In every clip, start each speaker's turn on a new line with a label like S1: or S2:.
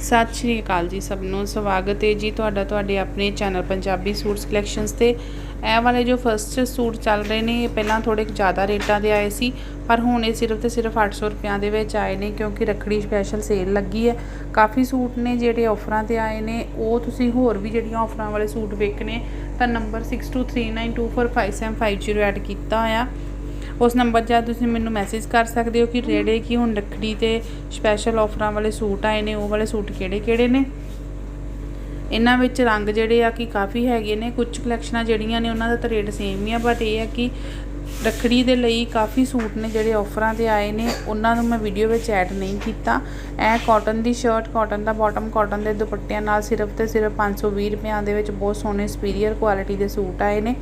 S1: ਸਤਿ ਸ਼੍ਰੀ ਅਕਾਲ ਜੀ ਸਭ ਨੂੰ, ਸਵਾਗਤ ਹੈ ਜੀ ਤੁਹਾਡਾ, ਤੁਹਾਡੇ ਆਪਣੇ ਚੈਨਲ ਪੰਜਾਬੀ ਸੂਟਸ ਕਲੈਕਸ਼ਨਸ ਤੇ। ਇਹ ਵਾਲੇ ਜੋ ਫਸਟ ਸੂਟ ਚੱਲ ਰਹੇ ਨੇ, ਇਹ ਪਹਿਲਾਂ ਥੋੜੇ ਜ਼ਿਆਦਾ ਰੇਟਾਂ ਦੇ ਆਏ ਸੀ, ਪਰ ਹੁਣ ਇਹ ਸਿਰਫ ਤੇ ਸਿਰਫ 800 ਰੁਪਿਆਂ ਦੇ ਵਿੱਚ ਆਏ ਨੇ, ਕਿਉਂਕਿ ਰੱਖੜੀ ਸਪੈਸ਼ਲ ਸੇਲ ਲੱਗੀ ਹੈ। ਕਾਫੀ ਸੂਟ ਨੇ ਜਿਹੜੇ ਆਫਰਾਂ ਤੇ ਆਏ ਨੇ, ਉਹ ਤੁਸੀਂ ਹੋਰ ਵੀ ਜਿਹੜੀਆਂ ਆਫਰਾਂ ਵਾਲੇ ਸੂਟ ਵੇਖਣੇ, ਤਾਂ ਨੰਬਰ 6239245750 ਐਡ ਕੀਤਾ ਹੋਇਆ। ਉਸ ਨੰਬਰ 'ਤੇ ਤੁਸੀਂ ਮੈਨੂੰ ਮੈਸੇਜ ਕਰ ਸਕਦੇ ਹੋ ਕਿ ਰੇੜੇ ਕੀ ਹੁਣ ਰੱਖੜੀ ਤੇ ਸਪੈਸ਼ਲ ਆਫਰਾਂ ਵਾਲੇ ਸੂਟ ਆਏ ਨੇ ਉਹ ਵਾਲੇ ਸੂਟ ਕਿਹੜੇ ਕਿਹੜੇ ਨੇ? ਇਹਨਾਂ ਵਿੱਚ ਰੰਗ ਜਿਹੜੇ ਆ ਕਿ ਕਾਫੀ ਹੈਗੇ ਨੇ ਕੁਝ ਕਲੈਕਸ਼ਨਾਂ ਜਿਹੜੀਆਂ ਨੇ ਉਹਨਾਂ ਦਾ ਤਾਂ ਰੇਟ ਸੇਮ ਹੀ ਆ ਬਟ ਇਹ ਆ ਕਿ ਰੱਖੜੀ ਦੇ ਲਈ ਕਾਫੀ ਸੂਟ ਨੇ ਜਿਹੜੇ ਆਫਰਾਂ ਤੇ ਆਏ ਨੇ। ਉਹਨਾਂ ਨੂੰ ਮੈਂ ਵੀਡੀਓ ਵਿੱਚ ਐਡ ਨਹੀਂ ਕੀਤਾ। ਇਹ ਕਾਟਨ ਦੀ ਸ਼ਰਟ ਕਾਟਨ ਦਾ ਬਾਟਮ ਕਾਟਨ ਦੇ ਦੁਪੱਟਿਆਂ ਨਾਲ ਸਿਰਫ ਤੇ ਸਿਰਫ 520 ਰੁਪਿਆਂ ਦੇ ਵਿੱਚ ਬਹੁਤ ਸੋਹਣੇ ਸੁਪੀਰੀਅਰ ਕੁਆਲਿਟੀ ਦੇ ਸੂਟ ਆਏ ਨੇ।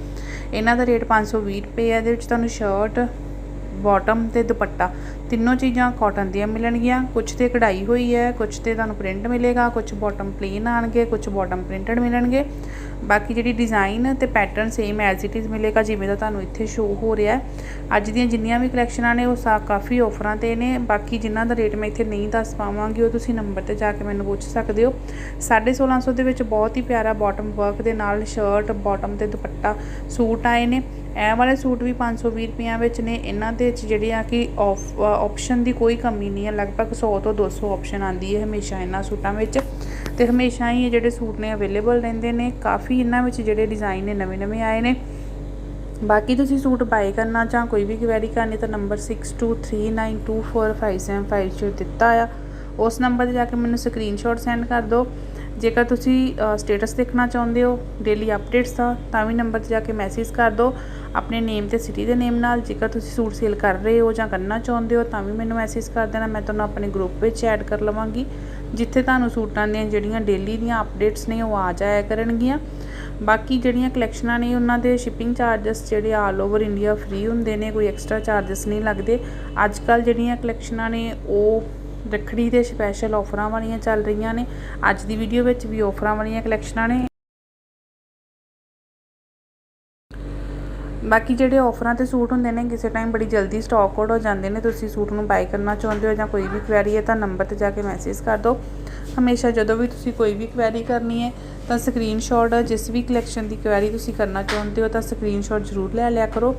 S1: ਇਹਨਾਂ ਦਾ ਰੇਟ 520 ਰੁਪਏ ਹੈ। ਇਹਦੇ ਵਿੱਚ ਤੁਹਾਨੂੰ ਸ਼ਰਟ ਬਾਟਮ ਤੇ ਦੁਪੱਟਾ। ਤਿੰਨੋਂ ਚੀਜ਼ਾਂ ਕਾਟਨ ਦੀਆਂ ਮਿਲਣਗੀਆਂ। ਕੁਝ ਤੇ ਕਢਾਈ ਹੋਈ ਹੈ ਕੁਝ ਤੇ ਤੁਹਾਨੂੰ ਪ੍ਰਿੰਟ ਮਿਲੇਗਾ ਕੁਝ ਬਾਟਮ ਪਲੇਨ ਆਣਗੇ ਕੁਝ ਬਾਟਮ ਪ੍ਰਿੰਟਡ ਮਿਲਣਗੇ। ਬਾਕੀ ਜਿਹੜੀ ਡਿਜ਼ਾਈਨ ਤੇ pattern same as it is ਮਿਲੇਗਾ, ਜਿਵੇਂ ਦਾ ਤੁਹਾਨੂੰ ਇੱਥੇ ਸ਼ੋ ਹੋ ਰਿਹਾ ਅੱਜ ਦੀਆਂ ਜਿੰਨੀਆਂ ਵੀ ਕਲੈਕਸ਼ਨਾਂ ਨੇ, ਉਹ ਸਾ, ਕਾਫੀ ਆਫਰਾਂ ਤੇ ਨੇ। ਬਾਕੀ ਜਿਨ੍ਹਾਂ ਦਾ ਰੇਟ ਮੈਂ ਇੱਥੇ ਨਹੀਂ ਦੱਸ ਪਾਵਾਂਗੀ, ਉਹ ਤੁਸੀਂ ਨੰਬਰ ਤੇ ਜਾ ਕੇ ਮੈਨੂੰ ਪੁੱਛ ਸਕਦੇ ਹੋ। 1650 ਦੇ ਵਿੱਚ ਬਹੁਤ ਹੀ ਪਿਆਰਾ ਬਾਟਮ ਵਰਕ ਦੇ ਨਾਲ ਸ਼ਰਟ ਬਾਟਮ ਤੇ ਦੁਪੱਟਾ ਸੂਟ ਆਏ ਨੇ। ਇਹ ਵਾਲੇ ਸੂਟ ਵੀ 520 ਰੁਪਈਆਂ ਵਿੱਚ ਨੇ। ਇਹਨਾਂ ਦੇ ਵਿੱਚ ਜਿਹੜੇ ਆ ਕਿ ਆਫ ਆਪਸ਼ਨ ਦੀ ਕੋਈ ਕਮੀ ਨਹੀਂ ਹੈ ਲਗਭਗ 100 ਤੋਂ 200 ਆਪਸ਼ਨ ਆਂਦੀ ਹੈ ਹਮੇਸ਼ਾ ਇਹਨਾਂ ਸੂਟਾਂ ਵਿੱਚ। ਤੇ ਹਮੇਸ਼ਾ ਹੀ ਇਹ ਜਿਹੜੇ ਸੂਟ ਨੇ ਅਵੇਲੇਬਲ ਰਹਿੰਦੇ ਨੇ। ਕਾਫੀ ਇਹਨਾਂ ਵਿੱਚ ਜਿਹੜੇ ਡਿਜ਼ਾਈਨ ਨੇ ਨਵੇਂ-ਨਵੇਂ ਆਏ ਨੇ। ਬਾਕੀ ਤੁਸੀਂ ਸੂਟ ਬਾਏ ਕਰਨਾ ਜਾਂ ਕੋਈ ਵੀ ਕੁਐਰੀ ਕਰਨੀ, ਤਾਂ ਨੰਬਰ 6239245750 ਦਿੱਤਾ ਆ। ਉਸ ਨੰਬਰ ਤੇ ਜਾ ਕੇ ਮੈਨੂੰ ਸਕਰੀਨਸ਼ਾਟ ਸੈਂਡ ਕਰ ਦਿਓ। ਜੇਕਰ ਤੁਸੀਂ ਸਟੇਟਸ ਦੇਖਣਾ ਚਾਹੁੰਦੇ ਹੋ ਡੇਲੀ ਅਪਡੇਟਸ ਦਾ, ਤਾਂ ਵੀ ਨੰਬਰ ਤੇ ਜਾ ਕੇ ਮੈਸੇਜ ਕਰ ਦਿਓ। ਆਪਣੇ ਨੇਮ ਤੇ ਸਿਟੀ ਦੇ ਨੇਮ ਨਾਲ, ਜੇਕਰ ਤੁਸੀਂ ਸੂਟ ਸੇਲ ਕਰ ਰਹੇ ਹੋ ਜਾਂ ਕਰਨਾ ਚਾਹੁੰਦੇ ਹੋ, ਤਾਂ ਵੀ ਮੈਨੂੰ ਮੈਸੇਜ ਕਰ ਦੇਣਾ, ਮੈਂ ਤੁਹਾਨੂੰ ਆਪਣੇ ਗਰੁੱਪ ਵਿੱਚ ਐਡ ਕਰ ਲਵਾਂਗੀ। ਜਿੱਥੇ ਤੁਹਾਨੂੰ ਸੂਟਾਂ ਦੀਆਂ ਜਿਹੜੀਆਂ ਡੇਲੀ ਦੀਆਂ ਅਪਡੇਟਸ ਨੇ, ਉਹ ਆ ਜਾਇਆ ਕਰਨਗੀਆਂ। ਬਾਕੀ ਜਿਹੜੀਆਂ ਕਲੈਕਸ਼ਨਾਂ ਨੇ, ਉਹਨਾਂ ਦੇ ਸ਼ਿਪਿੰਗ ਚਾਰजेस ਜਿਹੜੇ ਆਲ ਓਵਰ ਇੰਡੀਆ ਫ੍ਰੀ ਹੁੰਦੇ ਨੇ, ਕੋਈ ਐਕਸਟਰਾ ਚਾਰजेस ਨਹੀਂ ਲੱਗਦੇ। ਅੱਜ ਕੱਲ ਜਿਹੜੀਆਂ ਕਲੈਕਸ਼ਨਾਂ ਨੇ, ਉਹ ਰੱਖੜੀ ਦੇ ਸਪੈਸ਼ਲ ਆਫਰਾਂ ਵਾਲੀਆਂ ਚੱਲ ਰਹੀਆਂ ਨੇ। ਅੱਜ ਦੀ ਵੀਡੀਓ ਵਿੱਚ ਵੀ ਆਫਰਾਂ ਵਾਲੀਆਂ ਕਲੈਕਸ਼ਨਾਂ ਨੇ। ਬਾਕੀ ਜਿਹੜੇ ਆਫਰਾਂ ਤੇ ਸੂਟ ਹੁੰਦੇ ਨੇ, ਕਿਸੇ ਟਾਈਮ ਬੜੀ ਜਲਦੀ ਸਟਾਕ ਆਊਟ ਹੋ ਜਾਂਦੇ ਨੇ। ਤੁਸੀਂ ਸੂਟ ਨੂੰ ਬਾਈ ਕਰਨਾ ਚਾਹੁੰਦੇ ਹੋ ਜਾਂ ਕੋਈ ਵੀ ਕੁਐਰੀ ਹੈ ਤਾਂ ਨੰਬਰ ਤੇ ਜਾ ਕੇ ਮੈਸੇਜ ਕਰ ਦਿਓ। ਹਮੇਸ਼ਾ ਜਦੋਂ ਵੀ ਤੁਸੀਂ ਕੋਈ ਵੀ ਕੁਐਰੀ ਕਰਨੀ ਹੈ, ਤਾਂ ਸਕਰੀਨਸ਼ਾਟ ਜਿਸ ਵੀ ਕਲੈਕਸ਼ਨ ਦੀ ਕੁਐਰੀ ਤੁਸੀਂ ਕਰਨਾ ਚਾਹੁੰਦੇ ਹੋ, ਤਾਂ ਸਕਰੀਨਸ਼ਾਟ ਜ਼ਰੂਰ ਲੈ ਲਿਆ ਕਰੋ।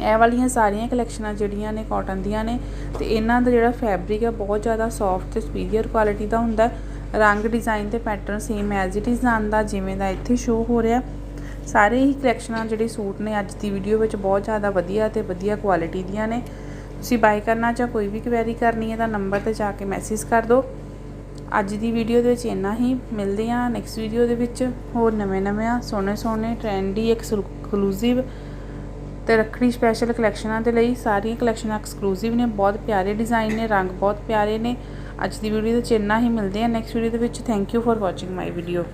S1: ਇਹ ਵਾਲੀਆਂ ਸਾਰੀਆਂ ਕਲੈਕਸ਼ਨਾਂ ਜਿਹੜੀਆਂ ਨੇ ਕਾਟਨ ਦੀਆਂ ਨੇ ਤੇ ਇਹਨਾਂ ਦਾ ਜਿਹੜਾ ਫੈਬਰਿਕ ਹੈ ਬਹੁਤ ਜ਼ਿਆਦਾ ਸੌਫਟ ਤੇ ਸੁਪੀਰੀਅਰ ਕੁਆਲਿਟੀ ਦਾ ਹੁੰਦਾ ਰੰਗ ਡਿਜ਼ਾਈਨ ਤੇ pattern same as it is ਆਂਦਾ ਜਿਵੇਂ ਦਾ ਇੱਥੇ ਸ਼ੋ ਹੋ ਰਿਹਾ। ਸਾਰੇ ਹੀ ਕਲੈਕਸ਼ਨਾਂ ਜਿਹੜੇ ਸੂਟ ਨੇ ਅੱਜ ਦੀ ਵੀਡੀਓ ਵਿੱਚ ਬਹੁਤ ਜ਼ਿਆਦਾ ਵਧੀਆ ਤੇ ਵਧੀਆ ਕੁਆਲਿਟੀ ਦੀਆਂ ਨੇ। ਤੁਸੀਂ ਬਾਈ ਕਰਨਾ ਜਾਂ ਕੋਈ ਵੀ ਕੁਐਰੀ ਕਰਨੀ ਹੈ ਤਾਂ ਨੰਬਰ ਤੇ ਜਾ ਕੇ ਮੈਸੇਜ ਕਰ ਦਿਓ। ਅੱਜ ਦੀ ਵੀਡੀਓ ਦੇ ਵਿੱਚ ਇੰਨਾ ਹੀ। ਮਿਲਦੇ ਹਾਂ ਨੈਕਸਟ ਵੀਡੀਓ ਦੇ ਵਿੱਚ। ਹੋਰ ਨਵੇਂ-ਨਵੇਂ ਸੋਹਣੇ ਸੋਹਣੇ ਟ੍ਰੈਂਡੀ ਐਕਸਕਲੂਸਿਵ ਤੇ ਰੱਖੜੀ ਸਪੈਸ਼ਲ ਕਲੈਕਸ਼ਨਾਂ ਦੇ ਲਈ ਸਾਰੀਆਂ ਕਲੈਕਸ਼ਨਾਂ ਐਕਸਕਲੂਸਿਵ ਨੇ, ਬਹੁਤ ਪਿਆਰੇ ਡਿਜ਼ਾਈਨ ਨੇ, ਰੰਗ ਬਹੁਤ ਪਿਆਰੇ ਨੇ। ਅੱਜ ਦੀ ਵੀਡੀਓ ਦੇ ਵਿੱਚ ਇੰਨਾ ਹੀ, ਮਿਲਦੇ ਹਾਂ ਨੈਕਸਟ ਵੀਡੀਓ ਦੇ ਵਿੱਚ। Thank you for watching my video